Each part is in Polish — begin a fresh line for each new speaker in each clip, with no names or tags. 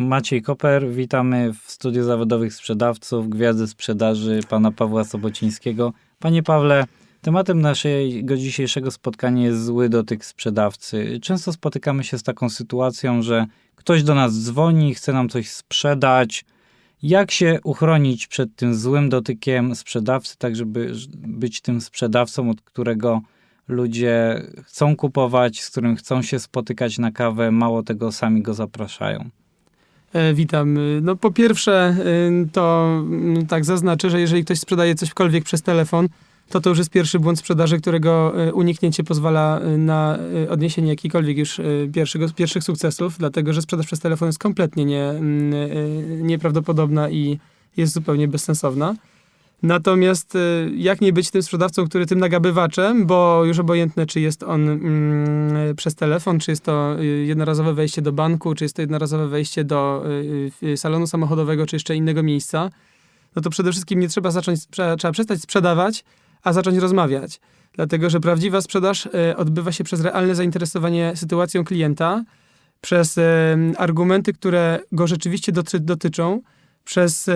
Maciej Koper, witamy w studiu zawodowych sprzedawców, gwiazdy sprzedaży pana Pawła Sobocińskiego. Panie Pawle, tematem naszego dzisiejszego spotkania jest zły dotyk sprzedawcy. Często spotykamy się z taką sytuacją, że ktoś do nas dzwoni, chce nam coś sprzedać. Jak się uchronić przed tym złym dotykiem sprzedawcy, tak żeby być tym sprzedawcą, od którego ludzie chcą kupować, z którym chcą się spotykać na kawę, mało tego sami go zapraszają?
E, Witam. No po pierwsze, y, to mm, tak zaznaczę, że jeżeli ktoś sprzedaje cośkolwiek przez telefon, to to już jest pierwszy błąd sprzedaży, którego uniknięcie pozwala na odniesienie jakichkolwiek już pierwszego, pierwszych sukcesów, dlatego że sprzedaż przez telefon jest kompletnie nie, mm, nieprawdopodobna i jest zupełnie bezsensowna. Natomiast y, jak nie być tym sprzedawcą, który tym nagabywaczem, bo już obojętne, czy jest on mm, przez telefon, czy jest to y, jednorazowe wejście do banku, czy jest to jednorazowe wejście do y, y, salonu samochodowego, czy jeszcze innego miejsca, no to przede wszystkim nie trzeba zacząć, trzeba przestać sprzedawać, a zacząć rozmawiać. Dlatego, że prawdziwa sprzedaż y, odbywa się przez realne zainteresowanie sytuacją klienta, przez y, argumenty, które go rzeczywiście doty, dotyczą, przez e,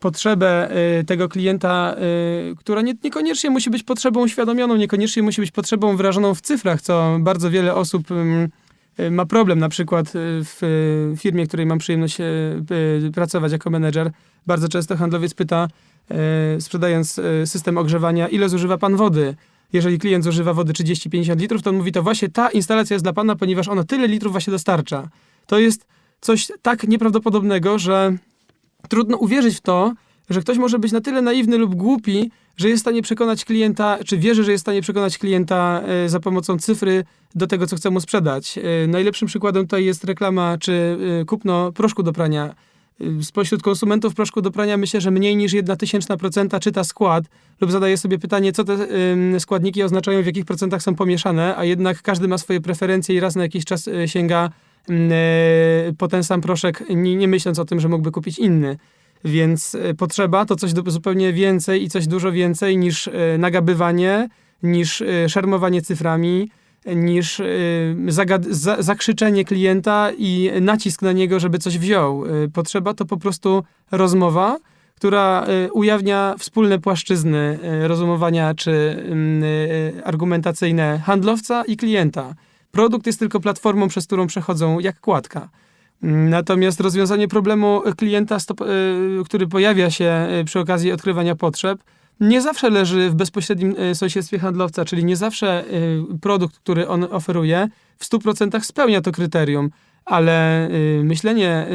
potrzebę e, tego klienta, e, która nie, niekoniecznie musi być potrzebą uświadomioną, niekoniecznie musi być potrzebą wyrażoną w cyfrach, co bardzo wiele osób ma problem. Na przykład w firmie, w której mam przyjemność pracować jako menedżer, bardzo często handlowiec pyta, sprzedając system ogrzewania, ile zużywa pan wody? Jeżeli klient zużywa wody 30-50 litrów, to on mówi, to właśnie ta instalacja jest dla pana, ponieważ ona tyle litrów właśnie dostarcza. To jest coś tak nieprawdopodobnego, że trudno uwierzyć w to, że ktoś może być na tyle naiwny lub głupi, że jest w stanie przekonać klienta, czy wierzy, że jest w stanie przekonać klienta e, za pomocą cyfry do tego, co chce mu sprzedać. E, najlepszym przykładem tutaj jest reklama, czy e, kupno proszku do prania. Spośród konsumentów proszku do prania myślę, że mniej niż 1 tysięczna procenta czyta skład lub zadaje sobie pytanie, co te składniki oznaczają, w jakich procentach są pomieszane, a jednak każdy ma swoje preferencje i raz na jakiś czas sięga po ten sam proszek, nie, nie myśląc o tym, że mógłby kupić inny. Więc e, potrzeba to coś zupełnie więcej i coś dużo więcej niż e, nagabywanie, niż e, szermowanie cyframi, e, niż e, za, zakrzyczenie klienta i nacisk na niego, żeby coś wziął. E, Potrzeba to po prostu rozmowa, która e, ujawnia wspólne płaszczyzny e, rozumowania czy mm, e, argumentacyjne handlowca i klienta. Produkt jest tylko platformą, przez którą przechodzą jak kładka. Natomiast rozwiązanie problemu klienta, y, który pojawia się y, przy okazji odkrywania potrzeb, nie zawsze leży w bezpośrednim y, sąsiedztwie handlowca, czyli nie zawsze produkt, który on oferuje, w 100% spełnia to kryterium, ale myślenie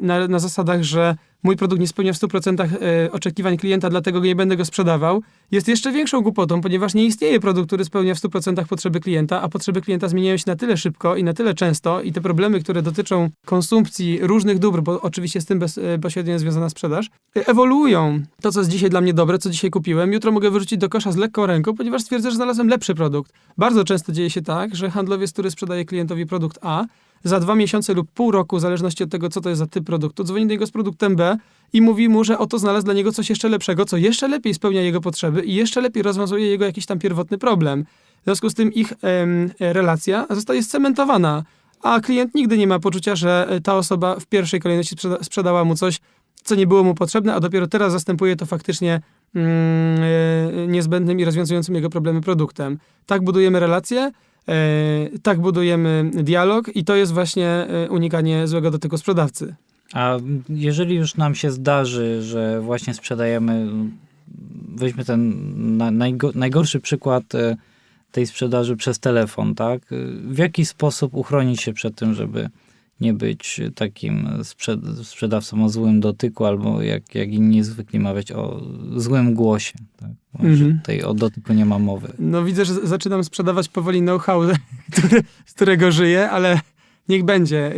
na, na zasadach, że mój produkt nie spełnia w 100% y, oczekiwań klienta, dlatego nie będę go sprzedawał, jest jeszcze większą głupotą, ponieważ nie istnieje produkt, który spełnia w 100% potrzeby klienta, a potrzeby klienta zmieniają się na tyle szybko i na tyle często i te problemy, które dotyczą konsumpcji różnych dóbr, bo oczywiście z tym e, bezpośrednio jest związana sprzedaż, e, ewoluują. To, co jest dzisiaj dla mnie dobre, co dzisiaj kupiłem, jutro mogę wyrzucić do kosza z lekką ręką, ponieważ stwierdzę, że znalazłem lepszy produkt. Bardzo często dzieje się tak, że handlowiec, który sprzedaje klientowi produkt A, za dwa miesiące lub pół roku, w zależności od tego, co to jest za typ produktu, dzwoni do niego z produktem B i mówi mu, że oto znalazł dla niego coś jeszcze lepszego, co jeszcze lepiej spełnia jego potrzeby i jeszcze lepiej rozwiązuje jego jakiś tam pierwotny problem. W związku z tym ich em, relacja zostaje scementowana, a klient nigdy nie ma poczucia, że e, ta osoba w pierwszej kolejności sprzeda- sprzedała mu coś, co nie było mu potrzebne, a dopiero teraz zastępuje to faktycznie mm, e, niezbędnym i rozwiązującym jego problemy produktem. Tak budujemy relacje, e, tak budujemy dialog i to jest właśnie e, unikanie złego dotyku sprzedawcy.
A jeżeli już nam się zdarzy, że właśnie sprzedajemy, weźmy ten na, najgo, najgorszy przykład e, tej sprzedaży przez telefon, tak? W jaki sposób uchronić się przed tym, żeby nie być takim sprzed, sprzedawcą o złym dotyku, albo jak, jak inni zwykli mawiać o złym głosie. Tak?
Mhm.
Tutaj o dotyku nie ma mowy.
No widzę, że zaczynam sprzedawać powoli know-how, z którego żyję, ale niech będzie.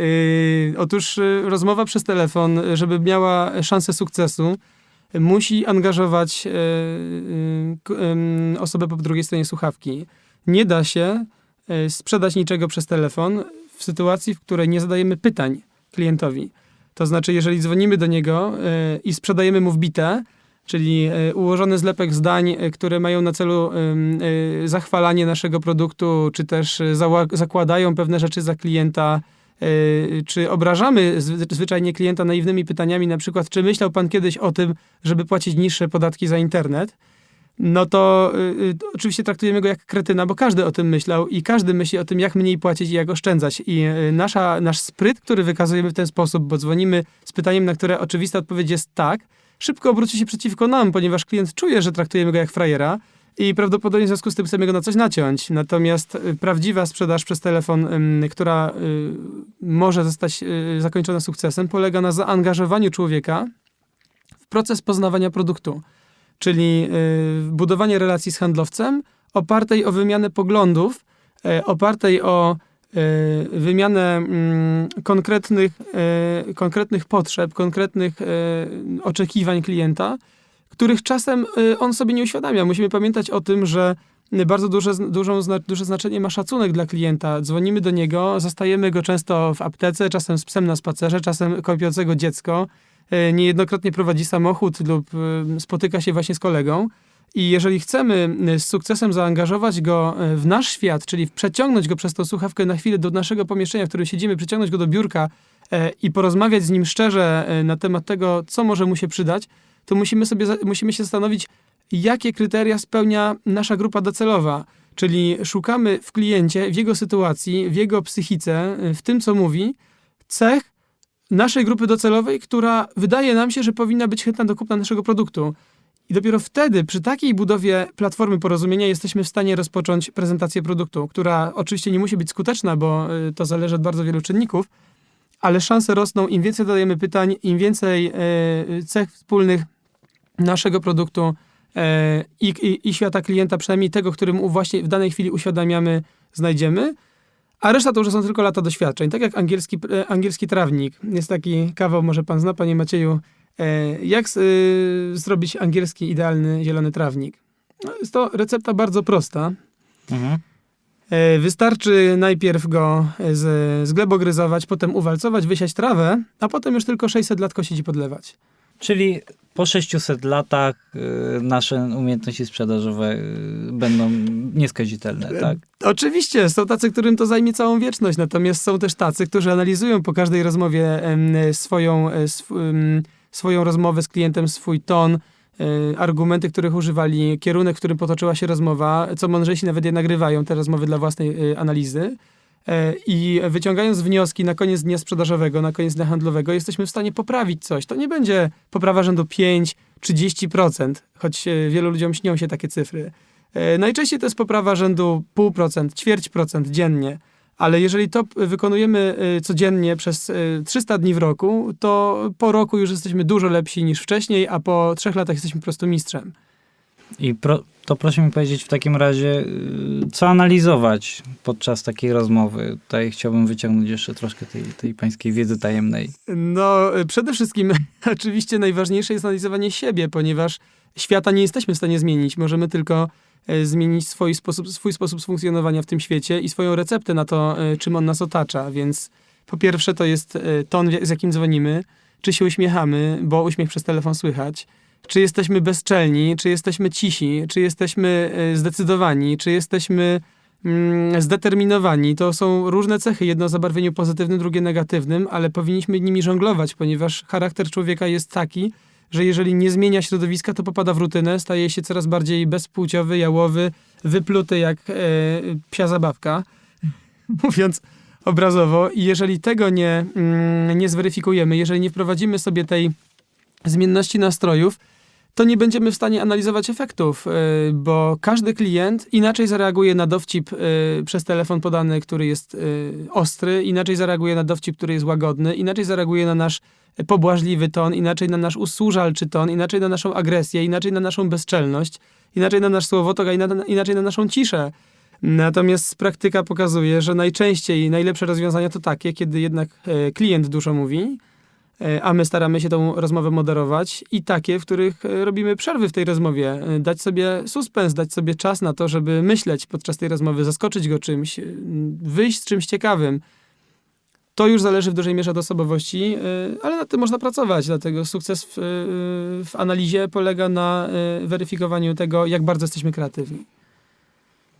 Yy, otóż yy, rozmowa przez telefon, żeby miała szansę sukcesu, musi angażować yy, osobę po drugiej stronie słuchawki. Nie da się yy, sprzedać niczego przez telefon w sytuacji, w której nie zadajemy pytań klientowi. To znaczy, jeżeli dzwonimy do niego i sprzedajemy mu wbite, czyli e, ułożony zlepek zdań, e, które mają na celu e, zachwalanie naszego produktu, czy też zakładają pewne rzeczy za klienta, czy obrażamy zwy- zwyczajnie klienta naiwnymi pytaniami, na przykład, czy myślał pan kiedyś o tym, żeby płacić niższe podatki za internet, no to, y, y, to oczywiście traktujemy go jak kretyna, bo każdy o tym myślał i każdy myśli o tym, jak mniej płacić i jak oszczędzać. I nasza, nasz spryt, który wykazujemy w ten sposób, bo dzwonimy z pytaniem, na które oczywista odpowiedź jest tak, szybko obróci się przeciwko nam, ponieważ klient czuje, że traktujemy go jak frajera i prawdopodobnie w związku z tym chcemy go na coś naciąć. Natomiast y, prawdziwa sprzedaż przez telefon, która y, może zostać y, zakończona sukcesem, polega na zaangażowaniu człowieka w proces poznawania produktu, czyli budowanie relacji z handlowcem opartej o wymianę poglądów, opartej o wymianę mm, konkretnych, y, konkretnych potrzeb, konkretnych y, oczekiwań klienta, których czasem on sobie nie uświadamia. Musimy pamiętać o tym, że bardzo duże, dużą, duże znaczenie ma szacunek dla klienta. Dzwonimy do niego, zastajemy go często w aptece, czasem z psem na spacerze, czasem kąpiącego dziecko. Niejednokrotnie prowadzi samochód lub spotyka się właśnie z kolegą. I jeżeli chcemy y, z sukcesem zaangażować go y, w nasz świat, czyli przeciągnąć go przez tą słuchawkę na chwilę do naszego pomieszczenia, w którym siedzimy, przeciągnąć go do biurka e, i porozmawiać z nim szczerze na temat tego, co może mu się przydać, to musimy sobie musimy się zastanowić, jakie kryteria spełnia nasza grupa docelowa. Czyli szukamy w kliencie, w jego sytuacji, w jego psychice, y, w tym, co mówi, cech naszej grupy docelowej, która wydaje nam się, że powinna być chętna do kupna naszego produktu. I dopiero wtedy, przy takiej budowie platformy porozumienia, jesteśmy w stanie rozpocząć prezentację produktu, która oczywiście nie musi być skuteczna, bo y, to zależy od bardzo wielu czynników, ale szanse rosną, im więcej zadajemy pytań, im więcej y, cech wspólnych naszego produktu e, i, i, i świata klienta, przynajmniej tego, którym właśnie w danej chwili uświadamiamy, znajdziemy. A reszta to już są tylko lata doświadczeń. Tak jak angielski, e, angielski trawnik. Jest taki kawał, może pan zna, panie Macieju, jak s- y, zrobić angielski idealny zielony trawnik. No, jest to recepta bardzo prosta.
Mhm.
E, Wystarczy najpierw go z, zglebogryzować, potem uwalcować, wysiać trawę, a potem już tylko 600 lat kosić i podlewać.
Czyli po 600 latach nasze umiejętności sprzedażowe będą nieskazitelne, tak?
Oczywiście, są tacy, którym to zajmie całą wieczność, natomiast są też tacy, którzy analizują po każdej rozmowie swoją, e, sw, em, swoją rozmowę z klientem, swój ton, e, argumenty, których używali, kierunek, w którym potoczyła się rozmowa, co mądrzejsi nawet je nagrywają, te rozmowy dla własnej e, analizy. E, I wyciągając wnioski na koniec dnia sprzedażowego, na koniec dnia handlowego, jesteśmy w stanie poprawić coś. To nie będzie poprawa rzędu 5, 30%, choć wielu ludziom śnią się takie cyfry. Najczęściej to jest poprawa rzędu 0,5%, ćwierć procent dziennie. Ale jeżeli to wykonujemy e, codziennie przez e, 300 dni w roku, to po roku już jesteśmy dużo lepsi niż wcześniej, a po trzech latach jesteśmy po prostu mistrzem.
I pro, to proszę mi powiedzieć w takim razie, y, co analizować podczas takiej rozmowy. Tutaj chciałbym wyciągnąć jeszcze troszkę tej, tej pańskiej wiedzy tajemnej.
No, przede wszystkim oczywiście najważniejsze jest analizowanie siebie, ponieważ świata nie jesteśmy w stanie zmienić. Możemy tylko zmienić swój sposób, swój sposób funkcjonowania w tym świecie i swoją receptę na to, e, czym on nas otacza. Więc po pierwsze to jest e, ton, z jakim dzwonimy, czy się uśmiechamy, bo uśmiech przez telefon słychać, czy jesteśmy bezczelni, czy jesteśmy cisi, czy jesteśmy e, zdecydowani, czy jesteśmy mm, zdeterminowani. To są różne cechy, jedno o zabarwieniu pozytywnym, drugie negatywnym, ale powinniśmy nimi żonglować, ponieważ charakter człowieka jest taki, że jeżeli nie zmienia środowiska, to popada w rutynę, staje się coraz bardziej bezpłciowy, jałowy, wypluty jak e, psia zabawka, mówiąc obrazowo. I jeżeli tego nie, mm, nie zweryfikujemy, jeżeli nie wprowadzimy sobie tej zmienności nastrojów, to nie będziemy w stanie analizować efektów, y, bo każdy klient inaczej zareaguje na dowcip y, przez telefon podany, który jest y, ostry, inaczej zareaguje na dowcip, który jest łagodny, inaczej zareaguje na nasz pobłażliwy ton, inaczej na nasz usłużalczy ton, inaczej na naszą agresję, inaczej na naszą bezczelność, inaczej na nasz słowotok, a ina- inaczej na naszą ciszę. Natomiast praktyka pokazuje, że najczęściej najlepsze rozwiązania to takie, kiedy jednak e, klient dużo mówi, e, a my staramy się tą rozmowę moderować i takie, w których e, robimy przerwy w tej rozmowie, e, dać sobie suspens, dać sobie czas na to, żeby myśleć podczas tej rozmowy, zaskoczyć go czymś, e, wyjść z czymś ciekawym. To już zależy w dużej mierze od osobowości, e, ale nad tym można pracować, dlatego sukces w, e, w analizie polega na e, weryfikowaniu tego, jak bardzo jesteśmy kreatywni.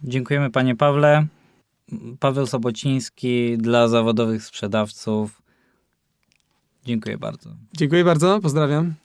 Dziękujemy panie Pawle. Paweł Sobociński dla zawodowych sprzedawców. Dziękuję bardzo.
Dziękuję bardzo, pozdrawiam.